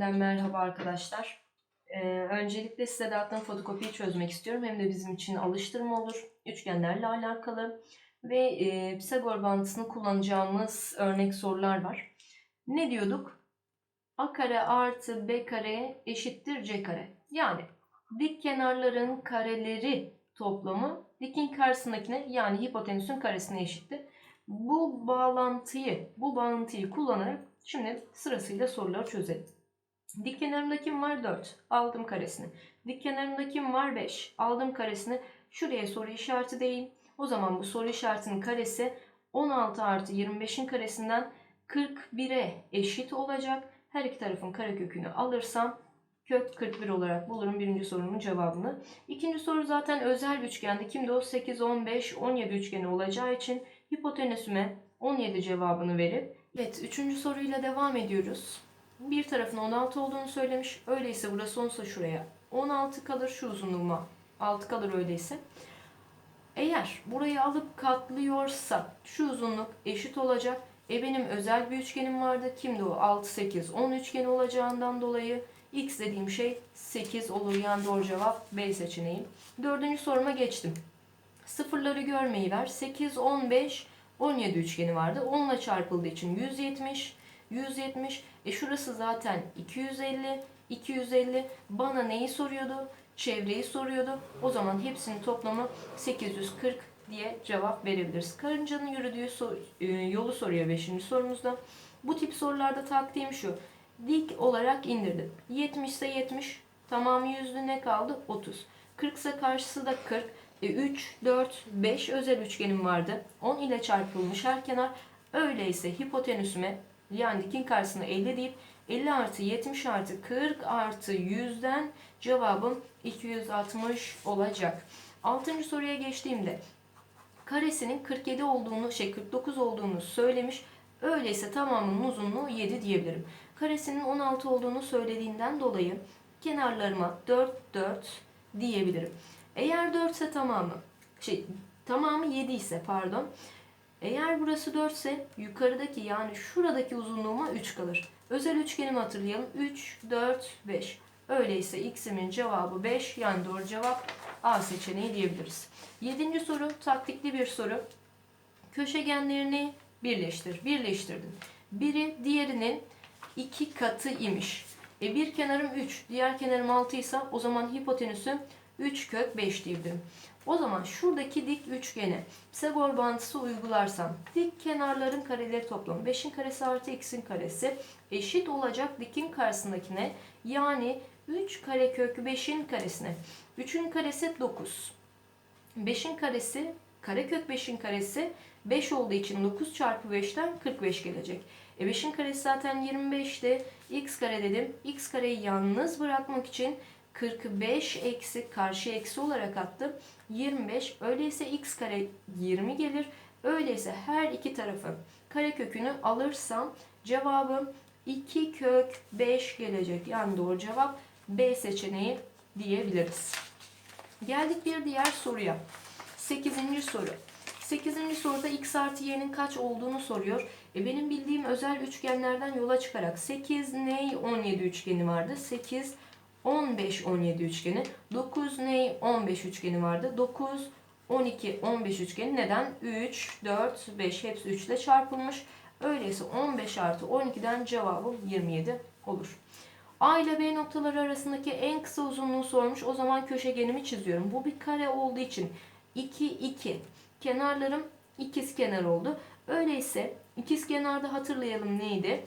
Yeniden merhaba arkadaşlar. Ee, öncelikle size dağıttığım fotokopiyi çözmek istiyorum. Hem de bizim için alıştırma olur. Üçgenlerle alakalı. Ve e, Pisagor bağıntısını kullanacağımız örnek sorular var. Ne diyorduk? A kare artı B kare eşittir C kare. Yani dik kenarların kareleri toplamı dikin karşısındakine yani hipotenüsün karesine eşittir. Bu bağlantıyı, bu bağıntıyı kullanarak şimdi sırasıyla soruları çözelim. Dik kenarımda kim var? 4. Aldım karesini. Dik kenarımda kim var? 5. Aldım karesini. Şuraya soru işareti değil. O zaman bu soru işaretinin karesi 16 artı 25'in karesinden 41'e eşit olacak. Her iki tarafın karekökünü alırsam kök 41 olarak bulurum birinci sorunun cevabını. İkinci soru zaten özel üçgendi. Kimdi o? 8, 15, 17 üçgeni olacağı için hipotenüsüme 17 cevabını verip Evet, üçüncü soruyla devam ediyoruz. Bir tarafın 16 olduğunu söylemiş. Öyleyse burası 10 ise şuraya 16 kalır. Şu uzunluğuma 6 kalır öyleyse. Eğer burayı alıp katlıyorsa şu uzunluk eşit olacak. E benim özel bir üçgenim vardı. Kimdi o? 6, 8, 10 üçgeni olacağından dolayı x dediğim şey 8 olur. Yani doğru cevap B seçeneği. Dördüncü soruma geçtim. Sıfırları görmeyi ver. 8, 15, 17 üçgeni vardı. 10 ile çarpıldığı için 170. 170. E şurası zaten 250. 250. Bana neyi soruyordu? Çevreyi soruyordu. O zaman hepsinin toplamı 840 diye cevap verebiliriz. Karıncanın yürüdüğü sor- e, yolu soruyor 5. sorumuzda. Bu tip sorularda taktiğim şu. Dik olarak indirdim. 70 ise 70. Tamamı yüzlü ne kaldı? 30. 40 ise karşısı da 40. 3, 4, 5 özel üçgenim vardı. 10 ile çarpılmış her kenar. Öyleyse hipotenüsüme yani dikin karşısına 50 deyip 50 artı 70 artı 40 artı 100'den cevabım 260 olacak. 6. soruya geçtiğimde karesinin 47 olduğunu şey 49 olduğunu söylemiş. Öyleyse tamamının uzunluğu 7 diyebilirim. Karesinin 16 olduğunu söylediğinden dolayı kenarlarıma 4 4 diyebilirim. Eğer 4 ise tamamı, şey tamamı 7 ise pardon. Eğer burası 4 ise yukarıdaki yani şuradaki uzunluğuma 3 kalır. Özel üçgenimi hatırlayalım. 3, 4, 5. Öyleyse x'imin cevabı 5 yani doğru cevap A seçeneği diyebiliriz. Yedinci soru taktikli bir soru. Köşegenlerini birleştir. Birleştirdim. Biri diğerinin iki katı imiş. E bir kenarım 3, diğer kenarım 6 ise o zaman hipotenüsü 3 kök 5 diyebilirim. O zaman şuradaki dik üçgene Pisagor bağıntısı uygularsam dik kenarların kareleri toplamı 5'in karesi artı x'in karesi eşit olacak dikin karşısındakine yani 3 kare kök 5'in karesine. 3'ün karesi 9. 5'in karesi karekök 5'in karesi 5 olduğu için 9 çarpı 5'ten 45 gelecek. E 5'in karesi zaten 25'ti. x kare dedim. x kareyi yalnız bırakmak için 45 eksi karşı eksi olarak attım. 25. Öyleyse x kare 20 gelir. Öyleyse her iki tarafın karekökünü alırsam cevabım 2 kök 5 gelecek. Yani doğru cevap B seçeneği diyebiliriz. Geldik bir diğer soruya. 8. soru. 8. soruda x artı y'nin kaç olduğunu soruyor. E benim bildiğim özel üçgenlerden yola çıkarak 8 ney 17 üçgeni vardı. 8 15 17 üçgeni. 9 ney 15 üçgeni vardı. 9 12 15 üçgeni neden? 3 4 5 hepsi 3 ile çarpılmış. Öyleyse 15 artı 12'den cevabım 27 olur. A ile B noktaları arasındaki en kısa uzunluğu sormuş. O zaman köşegenimi çiziyorum. Bu bir kare olduğu için 2 2 kenarlarım ikiz kenar oldu. Öyleyse ikiz kenarda hatırlayalım neydi?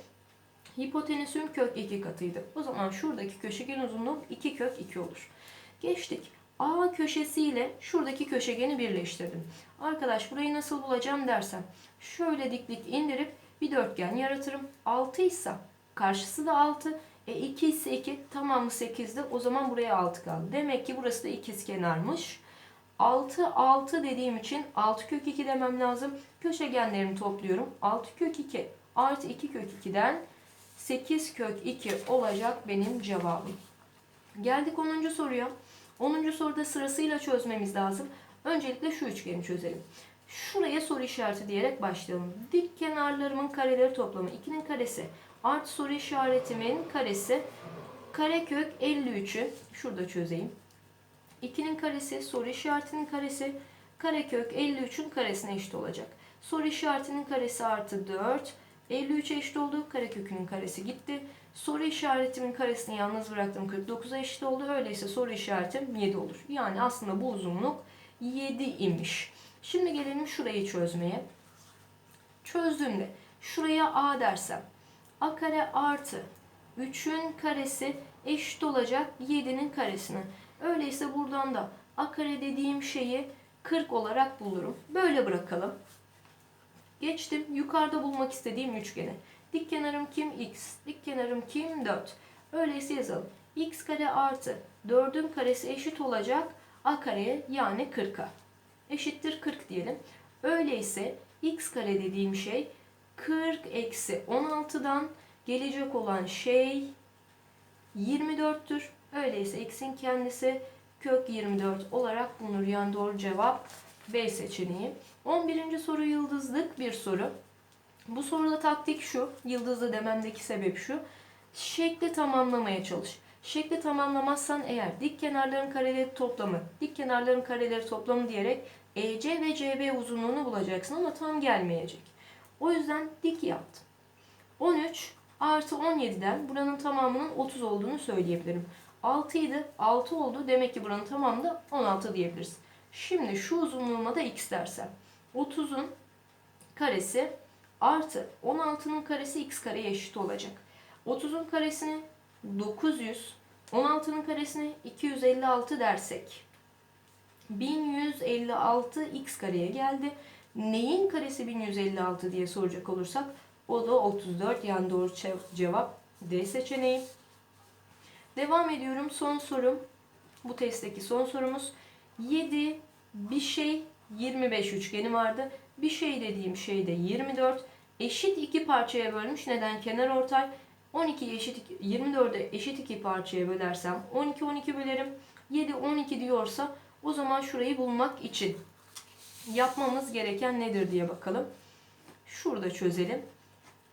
Hipotenüsüm kök 2 katıydı. O zaman şuradaki köşegen uzunluğu 2 kök 2 olur. Geçtik. A köşesi ile şuradaki köşegeni birleştirdim. Arkadaş burayı nasıl bulacağım dersem şöyle diklik indirip bir dörtgen yaratırım. 6 ise karşısı da 6. E 2 ise 2 tamamı 8'di. O zaman buraya 6 kaldı. Demek ki burası da ikiz kenarmış. 6 6 dediğim için 6 kök 2 demem lazım. Köşegenlerimi topluyorum. 6 kök 2 artı 2 kök 2'den 8 kök 2 olacak benim cevabım. Geldik 10. soruya. 10. soruda sırasıyla çözmemiz lazım. Öncelikle şu üçgeni çözelim. Şuraya soru işareti diyerek başlayalım. Dik kenarlarımın kareleri toplamı 2'nin karesi artı soru işaretimin karesi karekök 53'ü şurada çözeyim. 2'nin karesi soru işaretinin karesi karekök 53'ün karesine eşit olacak. Soru işaretinin karesi artı 4 53'e eşit oldu. Karekökünün karesi gitti. Soru işaretimin karesini yalnız bıraktım. 49'a eşit oldu. Öyleyse soru işaretim 7 olur. Yani aslında bu uzunluk 7 imiş. Şimdi gelelim şurayı çözmeye. Çözdüğümde şuraya a dersem a kare artı 3'ün karesi eşit olacak 7'nin karesine. Öyleyse buradan da a kare dediğim şeyi 40 olarak bulurum. Böyle bırakalım. Geçtim yukarıda bulmak istediğim üçgeni. Dik kenarım kim? X. Dik kenarım kim? 4. Öyleyse yazalım. X kare artı 4'ün karesi eşit olacak A kareye yani 40'a. Eşittir 40 diyelim. Öyleyse X kare dediğim şey 40 eksi 16'dan gelecek olan şey 24'tür. Öyleyse x'in kendisi kök 24 olarak bulunur. Yani doğru cevap B seçeneği. 11. soru yıldızlık bir soru. Bu soruda taktik şu, yıldızlı dememdeki sebep şu. Şekli tamamlamaya çalış. Şekli tamamlamazsan eğer dik kenarların kareleri toplamı, dik kenarların kareleri toplamı diyerek EC ve CB uzunluğunu bulacaksın ama tam gelmeyecek. O yüzden dik yaptım. 13 artı 17'den buranın tamamının 30 olduğunu söyleyebilirim. 6 idi, 6 oldu. Demek ki buranın tamamı da 16 diyebiliriz. Şimdi şu uzunluğuma da x dersem. 30'un karesi artı 16'nın karesi x kareye eşit olacak. 30'un karesini 900, 16'nın karesini 256 dersek 1156 x kareye geldi. Neyin karesi 1156 diye soracak olursak o da 34 yani doğru cevap D seçeneği. Devam ediyorum. Son sorum. Bu testteki son sorumuz. 7 bir şey 25 üçgeni vardı. Bir şey dediğim şey de 24. Eşit iki parçaya bölmüş. Neden? Kenar ortay. 12 eşit 24'e eşit iki parçaya bölersem 12 12 bölerim. 7 12 diyorsa o zaman şurayı bulmak için yapmamız gereken nedir diye bakalım. Şurada çözelim.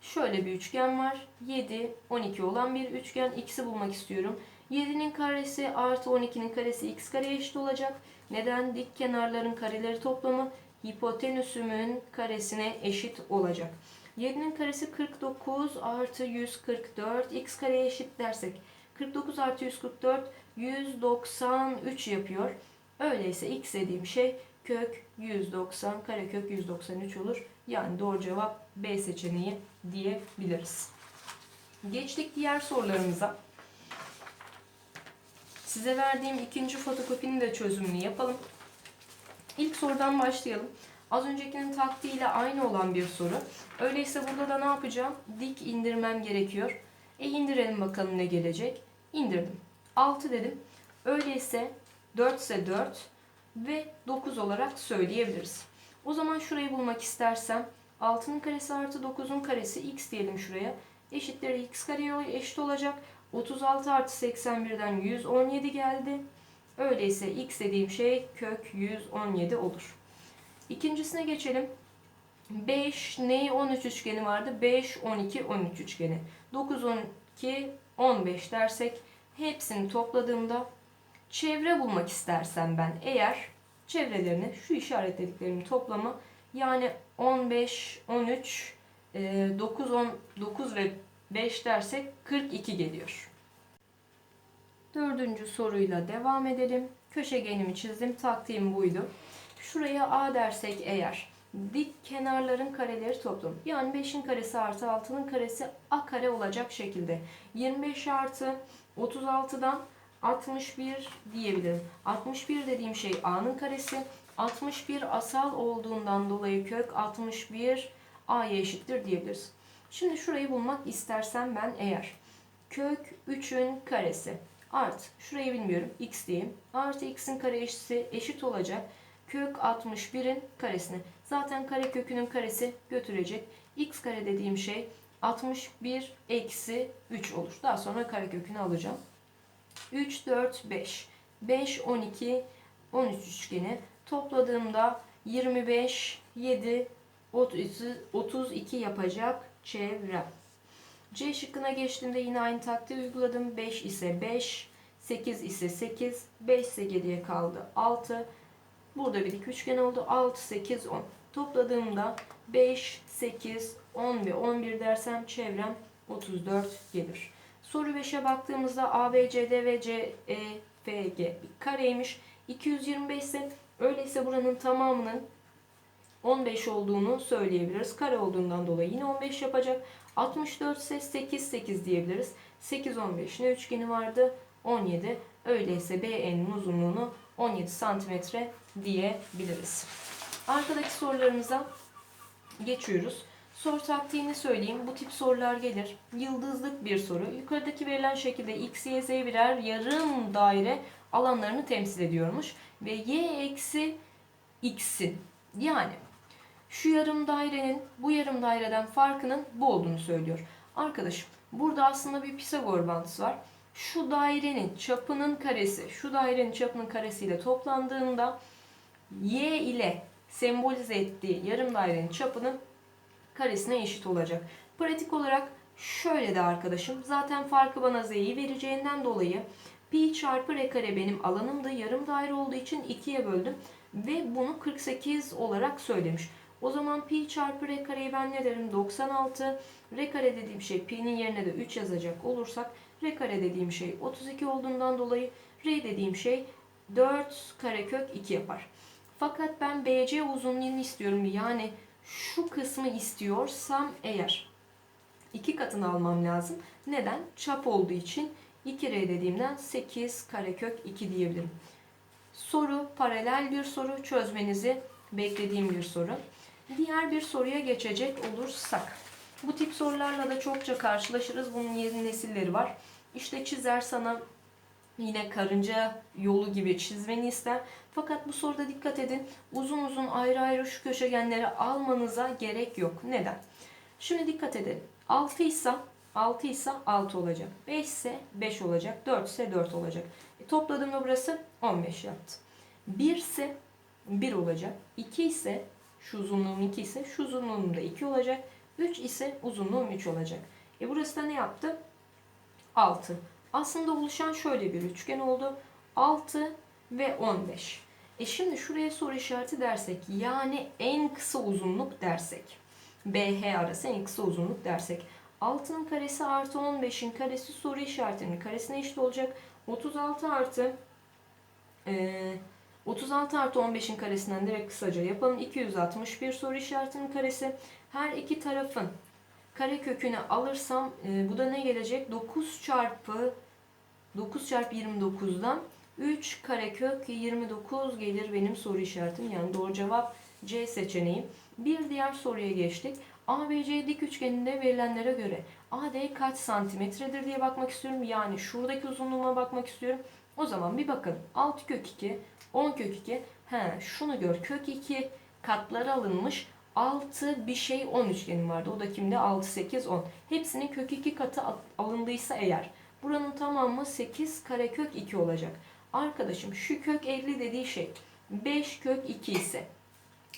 Şöyle bir üçgen var. 7 12 olan bir üçgen. X'i bulmak istiyorum. 7'nin karesi artı 12'nin karesi x kareye eşit olacak. Neden? Dik kenarların kareleri toplamı hipotenüsümün karesine eşit olacak. 7'nin karesi 49 artı 144 x kareye eşit dersek 49 artı 144 193 yapıyor. Öyleyse x dediğim şey kök 190 karekök 193 olur. Yani doğru cevap B seçeneği diyebiliriz. Geçtik diğer sorularımıza. Size verdiğim ikinci fotokopinin de çözümünü yapalım. İlk sorudan başlayalım. Az öncekinin taktiğiyle aynı olan bir soru. Öyleyse burada da ne yapacağım? Dik indirmem gerekiyor. E indirelim bakalım ne gelecek. İndirdim. 6 dedim. Öyleyse 4 ise 4 ve 9 olarak söyleyebiliriz. O zaman şurayı bulmak istersem 6'nın karesi artı 9'un karesi x diyelim şuraya. Eşitleri x kareye eşit olacak. 36 artı 81'den 117 geldi. Öyleyse x dediğim şey kök 117 olur. İkincisine geçelim. 5 neyi 13 üçgeni vardı? 5, 12, 13 üçgeni. 9, 12, 15 dersek hepsini topladığımda çevre bulmak istersem ben eğer çevrelerini şu işaretlediklerimin toplamı yani 15, 13, 9, 10, 9 ve 5 dersek 42 geliyor. Dördüncü soruyla devam edelim. Köşegenimi çizdim. Taktiğim buydu. Şuraya A dersek eğer dik kenarların kareleri toplam. Yani 5'in karesi artı 6'nın karesi A kare olacak şekilde. 25 artı 36'dan 61 diyebilirim. 61 dediğim şey A'nın karesi. 61 asal olduğundan dolayı kök 61 A'ya eşittir diyebiliriz. Şimdi şurayı bulmak istersem ben eğer kök 3'ün karesi art şurayı bilmiyorum x diyeyim artı x'in karesi eşit olacak kök 61'in karesine. Zaten kare kökünün karesi götürecek. x kare dediğim şey 61 eksi 3 olur. Daha sonra kare kökünü alacağım. 3, 4, 5. 5, 12, 13 üçgeni topladığımda 25, 7, 30, 32 yapacak çevrem. C şıkkına geçtiğimde yine aynı taktiği uyguladım. 5 ise 5, 8 ise 8, 5 ise geriye kaldı 6. Burada bir dik üçgen oldu. 6, 8, 10. Topladığımda 5, 8, 10 ve 11 dersem çevrem 34 gelir. Soru 5'e baktığımızda ABCD ve CEFG bir kareymiş. 225 ise öyleyse buranın tamamının 15 olduğunu söyleyebiliriz. Kare olduğundan dolayı yine 15 yapacak. 64 ise 8 8 diyebiliriz. 8 15 ne üçgeni vardı? 17. Öyleyse BE'nin uzunluğunu 17 santimetre diyebiliriz. Arkadaki sorularımıza geçiyoruz. Soru taktiğini söyleyeyim. Bu tip sorular gelir. Yıldızlık bir soru. Yukarıdaki verilen şekilde x, y, z birer yarım daire alanlarını temsil ediyormuş. Ve y eksi x'in yani şu yarım dairenin bu yarım daireden farkının bu olduğunu söylüyor. Arkadaşım burada aslında bir Pisagor bağıntısı var. Şu dairenin çapının karesi, şu dairenin çapının karesiyle toplandığında y ile sembolize ettiği yarım dairenin çapının karesine eşit olacak. Pratik olarak şöyle de arkadaşım zaten farkı bana z'yi vereceğinden dolayı pi çarpı r kare benim alanımda yarım daire olduğu için 2'ye böldüm ve bunu 48 olarak söylemiş. O zaman pi çarpı r kareyi ben ne derim? 96. R kare dediğim şey pi'nin yerine de 3 yazacak olursak r kare dediğim şey 32 olduğundan dolayı r dediğim şey 4 karekök 2 yapar. Fakat ben BC uzunluğunu istiyorum. Yani şu kısmı istiyorsam eğer iki katını almam lazım. Neden? Çap olduğu için 2R dediğimden 8 karekök 2 diyebilirim. Soru paralel bir soru. Çözmenizi beklediğim bir soru. Diğer bir soruya geçecek olursak. Bu tip sorularla da çokça karşılaşırız. Bunun yeni nesilleri var. İşte çizer sana yine karınca yolu gibi çizmeni ister. Fakat bu soruda dikkat edin. Uzun uzun ayrı ayrı şu köşegenleri almanıza gerek yok. Neden? Şimdi dikkat edin. 6 ise 6 ise 6 olacak. 5 ise 5 olacak. 4 ise 4 olacak. E, topladığımda burası 15 yaptı. 1 ise 1 olacak. 2 ise şu uzunluğum 2 ise şu uzunluğum da 2 olacak. 3 ise uzunluğum 3 olacak. E burası da ne yaptı? 6. Aslında oluşan şöyle bir üçgen oldu. 6 ve 15. E şimdi şuraya soru işareti dersek yani en kısa uzunluk dersek BH arası en kısa uzunluk dersek 6'nın karesi artı 15'in karesi soru işaretinin karesine eşit olacak. 36 artı e, 36 artı 15'in karesinden direkt kısaca yapalım. 261 soru işaretinin karesi. Her iki tarafın kare kökünü alırsam e, bu da ne gelecek? 9 çarpı 9 çarpı 29'dan 3 karekök 29 gelir benim soru işaretim. Yani doğru cevap C seçeneği. Bir diğer soruya geçtik. ABC dik üçgeninde verilenlere göre AD kaç santimetredir diye bakmak istiyorum. Yani şuradaki uzunluğuma bakmak istiyorum. O zaman bir bakalım. 6 kök 2, 10 kök 2. He, şunu gör. Kök 2 katları alınmış. 6 bir şey 10 üçgenim vardı. O da kimde? 6, 8, 10. Hepsinin kök 2 katı alındıysa eğer buranın tamamı 8 karekök 2 olacak. Arkadaşım şu kök 50 dediği şey 5 kök 2 ise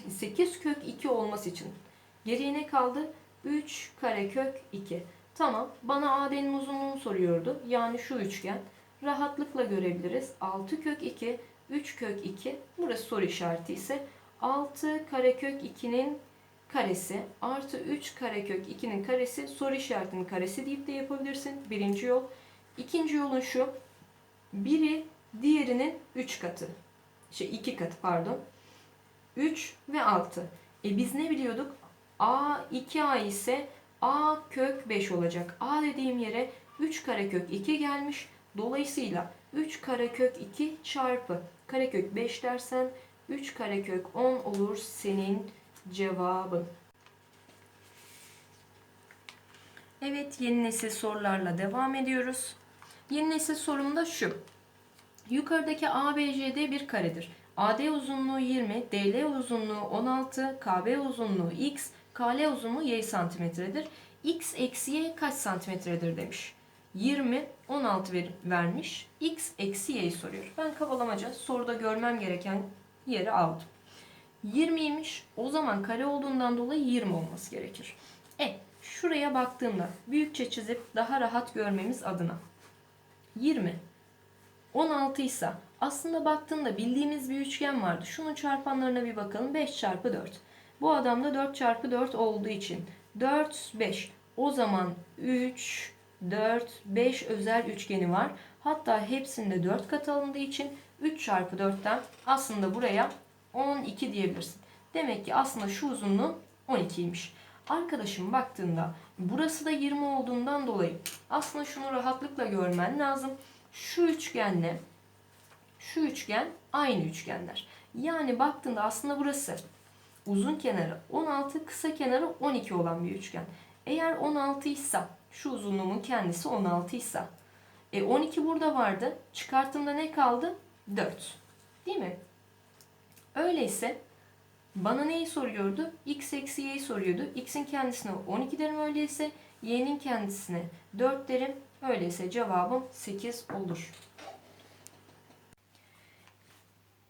8 kök 2 olması için geriye ne kaldı? 3 karekök 2. Tamam bana AD'nin uzunluğunu soruyordu. Yani şu üçgen. Rahatlıkla görebiliriz. 6 kök 2, 3 kök 2. Burası soru işareti ise 6 karekök 2'nin karesi artı 3 karekök 2'nin karesi soru işaretinin karesi deyip de yapabilirsin. Birinci yol. İkinci yolun şu. Biri diğerinin 3 katı. Şey 2 katı pardon. 3 ve 6. E biz ne biliyorduk? A 2A ise A kök 5 olacak. A dediğim yere 3 karekök 2 gelmiş. Dolayısıyla 3 karekök 2 çarpı karekök 5 dersen 3 karekök 10 olur senin cevabın. Evet yeni nesil sorularla devam ediyoruz. Yeni nesil sorum da şu. Yukarıdaki ABCD bir karedir. AD uzunluğu 20, DL uzunluğu 16, KB uzunluğu x, KL uzunluğu y santimetredir. x eksi y kaç santimetredir demiş. 20, 16 ver, vermiş. x eksi y'yi soruyor. Ben kabalamaca soruda görmem gereken yeri aldım. 20'ymiş. O zaman kare olduğundan dolayı 20 olması gerekir. E şuraya baktığımda büyükçe çizip daha rahat görmemiz adına 20 16 ise aslında baktığında bildiğimiz bir üçgen vardı. Şunun çarpanlarına bir bakalım. 5 çarpı 4. Bu adamda 4 çarpı 4 olduğu için 4, 5. O zaman 3, 4, 5 özel üçgeni var. Hatta hepsinde 4 kat alındığı için 3 çarpı 4'ten aslında buraya 12 diyebilirsin. Demek ki aslında şu uzunluğu 12'ymiş. Arkadaşım baktığında burası da 20 olduğundan dolayı aslında şunu rahatlıkla görmen lazım. Şu üçgenle şu üçgen aynı üçgenler. Yani baktığında aslında burası uzun kenarı 16, kısa kenarı 12 olan bir üçgen. Eğer 16 ise şu uzunluğumun kendisi 16 ise e 12 burada vardı. Çıkarttığımda ne kaldı? 4. Değil mi? Öyleyse bana neyi soruyordu? X eksi y'yi soruyordu. X'in kendisine 12 derim öyleyse. Y'nin kendisine 4 derim. Öyleyse cevabım 8 olur.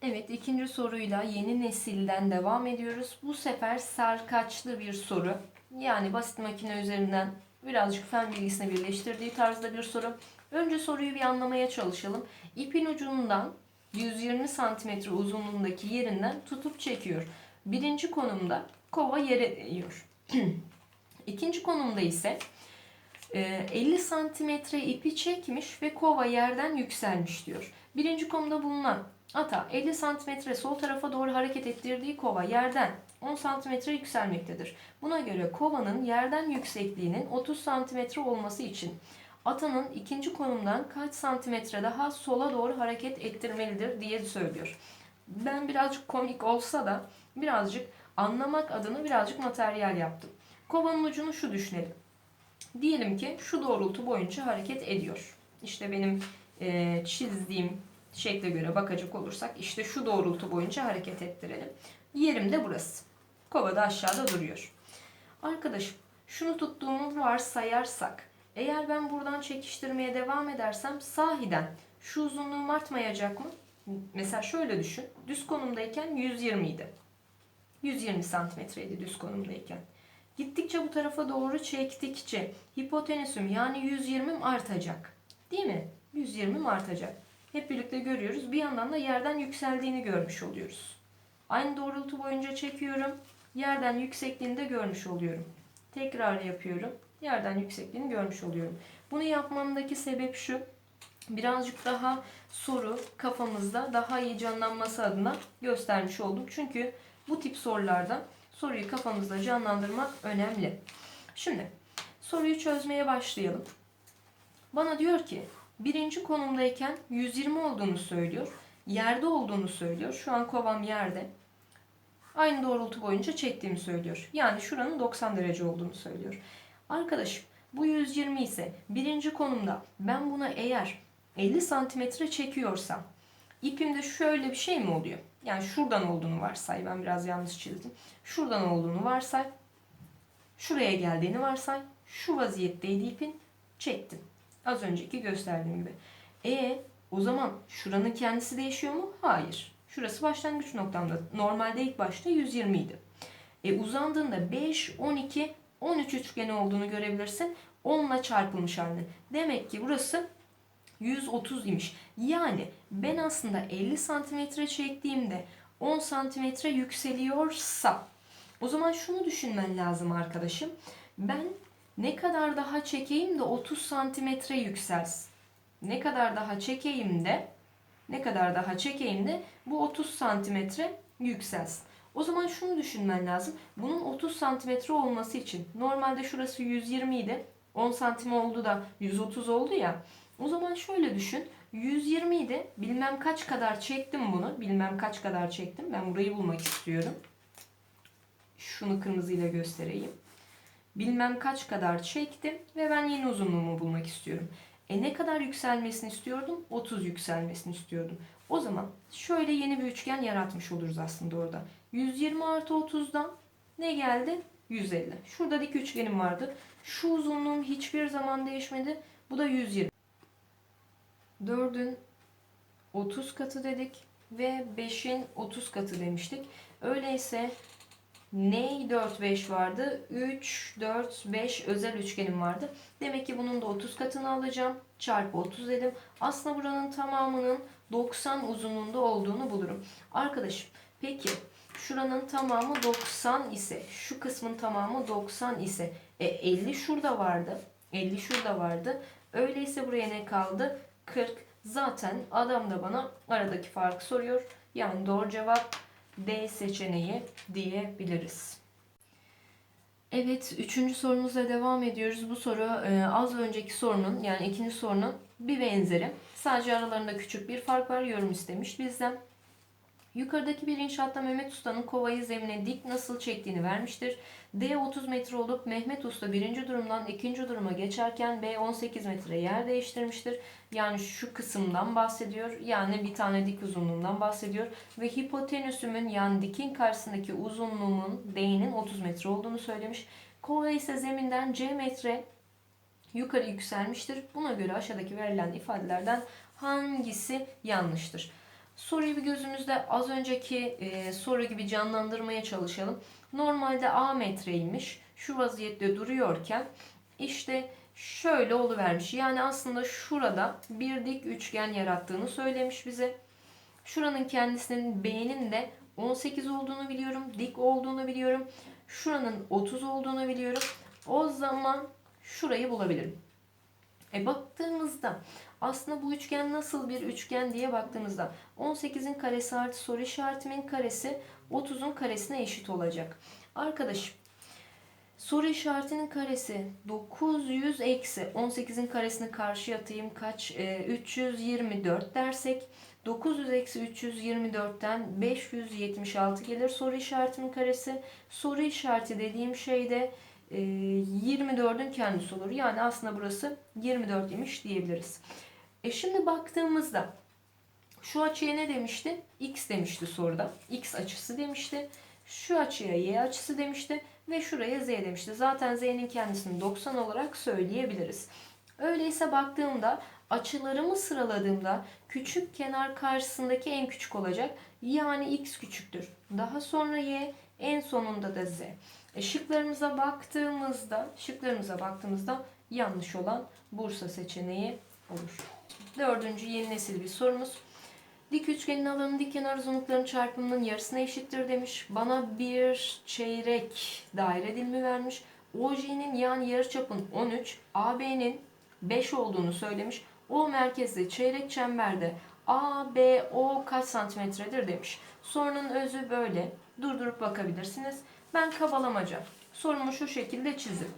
Evet ikinci soruyla yeni nesilden devam ediyoruz. Bu sefer sarkaçlı bir soru. Yani basit makine üzerinden birazcık fen bilgisini birleştirdiği tarzda bir soru. Önce soruyu bir anlamaya çalışalım. İpin ucundan 120 santimetre uzunluğundaki yerinden tutup çekiyor. Birinci konumda kova yere değiyor. İkinci konumda ise e, 50 santimetre ipi çekmiş ve kova yerden yükselmiş diyor. Birinci konumda bulunan ata 50 santimetre sol tarafa doğru hareket ettirdiği kova yerden 10 santimetre yükselmektedir. Buna göre kovanın yerden yüksekliğinin 30 santimetre olması için atanın ikinci konumdan kaç santimetre daha sola doğru hareket ettirmelidir diye söylüyor. Ben birazcık komik olsa da birazcık anlamak adına birazcık materyal yaptım. Kovanın ucunu şu düşünelim. Diyelim ki şu doğrultu boyunca hareket ediyor. İşte benim e, çizdiğim şekle göre bakacak olursak işte şu doğrultu boyunca hareket ettirelim. Yerim de burası. Kova da aşağıda duruyor. Arkadaşım şunu tuttuğumu varsayarsak eğer ben buradan çekiştirmeye devam edersem sahiden şu uzunluğum artmayacak mı? Mesela şöyle düşün. Düz konumdayken 120 idi. 120 santimetreydi düz konumdayken. Gittikçe bu tarafa doğru çektikçe hipotenüsüm yani 120'm artacak. Değil mi? 120'm artacak. Hep birlikte görüyoruz. Bir yandan da yerden yükseldiğini görmüş oluyoruz. Aynı doğrultu boyunca çekiyorum. Yerden yüksekliğini de görmüş oluyorum. Tekrar yapıyorum. Yerden yüksekliğini görmüş oluyorum. Bunu yapmamdaki sebep şu. Birazcık daha soru kafamızda daha iyi canlanması adına göstermiş oldum. Çünkü bu tip sorularda soruyu kafamızda canlandırmak önemli. Şimdi soruyu çözmeye başlayalım. Bana diyor ki birinci konumdayken 120 olduğunu söylüyor. Yerde olduğunu söylüyor. Şu an kovam yerde. Aynı doğrultu boyunca çektiğimi söylüyor. Yani şuranın 90 derece olduğunu söylüyor. Arkadaşım bu 120 ise birinci konumda ben buna eğer 50 santimetre çekiyorsam ipimde şöyle bir şey mi oluyor? Yani şuradan olduğunu varsay. Ben biraz yanlış çizdim. Şuradan olduğunu varsay. Şuraya geldiğini varsay. Şu vaziyetteydi ipin. Çektim. Az önceki gösterdiğim gibi. E o zaman şuranın kendisi değişiyor mu? Hayır. Şurası başlangıç noktamda. Normalde ilk başta 120 idi. E uzandığında 5, 12, 13 üçgeni olduğunu görebilirsin. 10 ile çarpılmış halde. Demek ki burası 130 imiş. Yani ben aslında 50 santimetre çektiğimde 10 santimetre yükseliyorsa o zaman şunu düşünmen lazım arkadaşım. Ben ne kadar daha çekeyim de 30 santimetre yükselsin. Ne kadar daha çekeyim de ne kadar daha çekeyim de bu 30 santimetre yükselsin. O zaman şunu düşünmen lazım. Bunun 30 santimetre olması için normalde şurası 120 idi. 10 santim oldu da 130 oldu ya. O zaman şöyle düşün. 120 idi. Bilmem kaç kadar çektim bunu. Bilmem kaç kadar çektim. Ben burayı bulmak istiyorum. Şunu kırmızıyla göstereyim. Bilmem kaç kadar çektim ve ben yeni uzunluğumu bulmak istiyorum. E ne kadar yükselmesini istiyordum? 30 yükselmesini istiyordum. O zaman şöyle yeni bir üçgen yaratmış oluruz aslında orada. 120 artı 30'dan ne geldi? 150. Şurada dik üçgenim vardı. Şu uzunluğum hiçbir zaman değişmedi. Bu da 120. 4'ün 30 katı dedik ve 5'in 30 katı demiştik. Öyleyse ney 4, 5 vardı? 3, 4, 5 özel üçgenim vardı. Demek ki bunun da 30 katını alacağım. Çarpı 30 dedim. Aslında buranın tamamının 90 uzunluğunda olduğunu bulurum. Arkadaşım peki şuranın tamamı 90 ise şu kısmın tamamı 90 ise e, 50 şurada vardı. 50 şurada vardı. Öyleyse buraya ne kaldı? 40. Zaten adam da bana aradaki farkı soruyor. Yani doğru cevap D seçeneği diyebiliriz. Evet, üçüncü sorumuzla devam ediyoruz. Bu soru e, az önceki sorunun yani ikinci sorunun bir benzeri. Sadece aralarında küçük bir fark var. Yorum istemiş bizden. Yukarıdaki bir inşaatta Mehmet Usta'nın kovayı zemine dik nasıl çektiğini vermiştir. D 30 metre olup Mehmet Usta birinci durumdan ikinci duruma geçerken B 18 metre yer değiştirmiştir. Yani şu kısımdan bahsediyor. Yani bir tane dik uzunluğundan bahsediyor. Ve hipotenüsümün yani dikin karşısındaki uzunluğumun D'nin 30 metre olduğunu söylemiş. Kova ise zeminden C metre yukarı yükselmiştir. Buna göre aşağıdaki verilen ifadelerden hangisi yanlıştır? Soruyu bir gözümüzde az önceki e, soru gibi canlandırmaya çalışalım. Normalde A metreymiş. Şu vaziyette duruyorken işte şöyle oluvermiş. Yani aslında şurada bir dik üçgen yarattığını söylemiş bize. Şuranın kendisinin B'nin de 18 olduğunu biliyorum. Dik olduğunu biliyorum. Şuranın 30 olduğunu biliyorum. O zaman şurayı bulabilirim. E baktığımızda aslında bu üçgen nasıl bir üçgen diye baktığımızda 18'in karesi artı soru işaretimin karesi 30'un karesine eşit olacak. Arkadaşım soru işaretinin karesi 900 eksi 18'in karesini karşıya atayım kaç? E, 324 dersek 900 eksi 324'ten 576 gelir soru işaretimin karesi. Soru işareti dediğim şey de 24'ün kendisi olur. Yani aslında burası 24 imiş diyebiliriz. E şimdi baktığımızda şu açıya ne demişti? X demişti soruda. X açısı demişti. Şu açıya Y açısı demişti. Ve şuraya Z demişti. Zaten Z'nin kendisini 90 olarak söyleyebiliriz. Öyleyse baktığımda açılarımı sıraladığımda küçük kenar karşısındaki en küçük olacak. Yani X küçüktür. Daha sonra Y en sonunda da Z. E şıklarımıza baktığımızda, şıklarımıza baktığımızda yanlış olan Bursa seçeneği olur. Dördüncü yeni nesil bir sorumuz. Dik üçgenin alanı dik kenar uzunluklarının çarpımının yarısına eşittir demiş. Bana bir çeyrek daire dilimi vermiş. OJ'nin yani yarıçapın 13, AB'nin 5 olduğunu söylemiş. O merkezli çeyrek çemberde ABO kaç santimetredir demiş. Sorunun özü böyle. Durdurup bakabilirsiniz. Ben kabalamaca sorumu şu şekilde çizdim.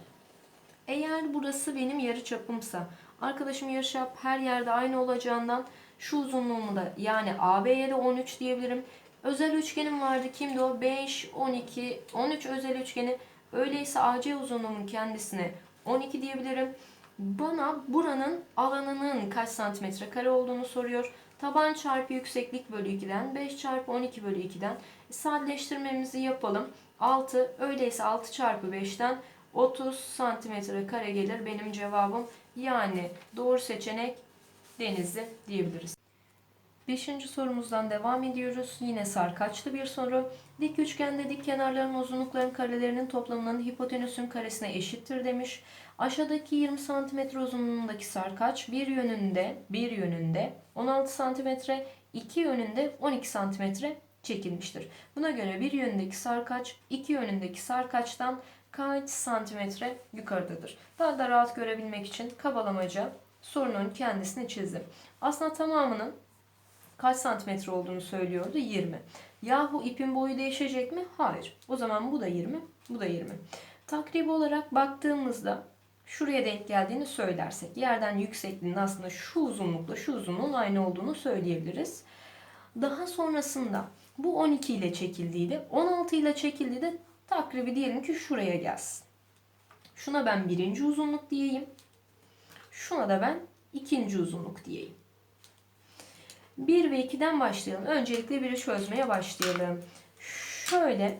Eğer burası benim yarı çapımsa, arkadaşım yarı çap her yerde aynı olacağından şu uzunluğumu da yani AB'ye de 13 diyebilirim. Özel üçgenim vardı. Kimdi o? 5, 12, 13 özel üçgeni. Öyleyse AC uzunluğumun kendisine 12 diyebilirim. Bana buranın alanının kaç santimetre kare olduğunu soruyor. Taban çarpı yükseklik bölü 2'den 5 çarpı 12 bölü 2'den sadeleştirmemizi yapalım. 6 öyleyse 6 çarpı 5'ten 30 santimetre kare gelir benim cevabım. Yani doğru seçenek Denizli diyebiliriz. Beşinci sorumuzdan devam ediyoruz. Yine sarkaçlı bir soru. Dik üçgende dik kenarların uzunlukların karelerinin toplamının hipotenüsün karesine eşittir demiş. Aşağıdaki 20 cm uzunluğundaki sarkaç bir yönünde bir yönünde 16 cm, iki yönünde 12 cm çekilmiştir. Buna göre bir yönündeki sarkaç iki yönündeki sarkaçtan kaç santimetre yukarıdadır? Daha da rahat görebilmek için kabalamaca sorunun kendisini çizdim. Aslında tamamının kaç santimetre olduğunu söylüyordu? 20. Yahu ipin boyu değişecek mi? Hayır. O zaman bu da 20, bu da 20. Takribi olarak baktığımızda şuraya denk geldiğini söylersek yerden yüksekliğinin aslında şu uzunlukla şu uzunluğun aynı olduğunu söyleyebiliriz. Daha sonrasında bu 12 ile çekildiği 16 ile çekildiği de takribi diyelim ki şuraya gelsin. Şuna ben birinci uzunluk diyeyim. Şuna da ben ikinci uzunluk diyeyim. 1 ve 2'den başlayalım. Öncelikle 1'i çözmeye başlayalım. Şöyle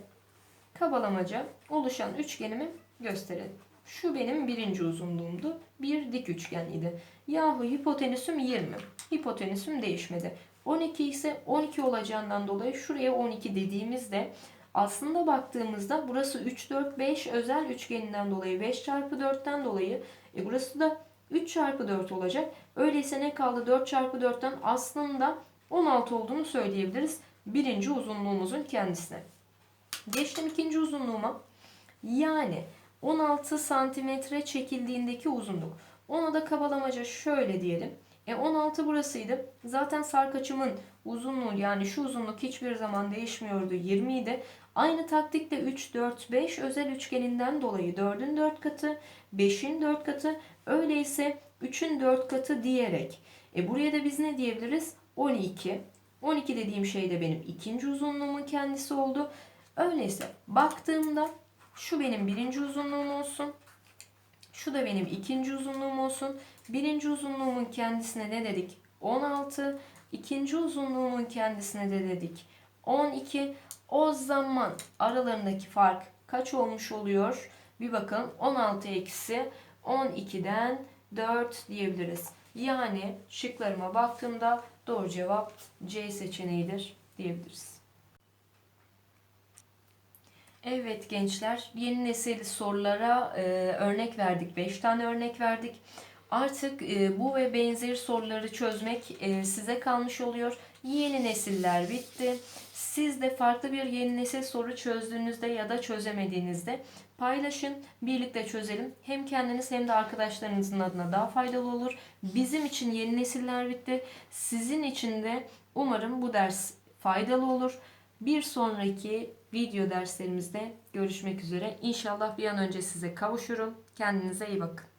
kabalamaca oluşan üçgenimi gösterelim. Şu benim birinci uzunluğumdu. Bir dik üçgen idi. Yahu hipotenüsüm 20. Hipotenüsüm değişmedi. 12 ise 12 olacağından dolayı şuraya 12 dediğimizde Aslında baktığımızda burası 3, 4, 5 özel üçgeninden dolayı 5 çarpı 4'ten dolayı e burası da 3 çarpı 4 olacak. Öyleyse ne kaldı 4 çarpı 4'ten aslında 16 olduğunu söyleyebiliriz. Birinci uzunluğumuzun kendisine. Geçtim ikinci uzunluğuma. Yani 16 santimetre çekildiğindeki uzunluk. Ona da kabalamaca şöyle diyelim. E 16 burasıydı. Zaten sarkaçımın uzunluğu yani şu uzunluk hiçbir zaman değişmiyordu. 20 idi. Aynı taktikle 3, 4, 5 özel üçgeninden dolayı 4'ün 4 katı, 5'in 4 katı, öyleyse 3'ün 4 katı diyerek. E buraya da biz ne diyebiliriz? 12. 12 dediğim şey de benim ikinci uzunluğumun kendisi oldu. Öyleyse baktığımda şu benim birinci uzunluğum olsun. Şu da benim ikinci uzunluğum olsun. Birinci uzunluğumun kendisine ne dedik? 16. İkinci uzunluğumun kendisine de dedik. 12. O zaman aralarındaki fark kaç olmuş oluyor? Bir bakın 16 eksi 12'den 4 diyebiliriz. Yani şıklarıma baktığımda doğru cevap C seçeneğidir diyebiliriz. Evet gençler, yeni nesil sorulara e, örnek verdik. 5 tane örnek verdik. Artık e, bu ve benzeri soruları çözmek e, size kalmış oluyor. Yeni nesiller bitti. Siz de farklı bir yeni nesil soru çözdüğünüzde ya da çözemediğinizde paylaşın, birlikte çözelim. Hem kendiniz hem de arkadaşlarınızın adına daha faydalı olur. Bizim için yeni nesiller bitti. Sizin için de umarım bu ders faydalı olur. Bir sonraki video derslerimizde görüşmek üzere. İnşallah bir an önce size kavuşurum. Kendinize iyi bakın.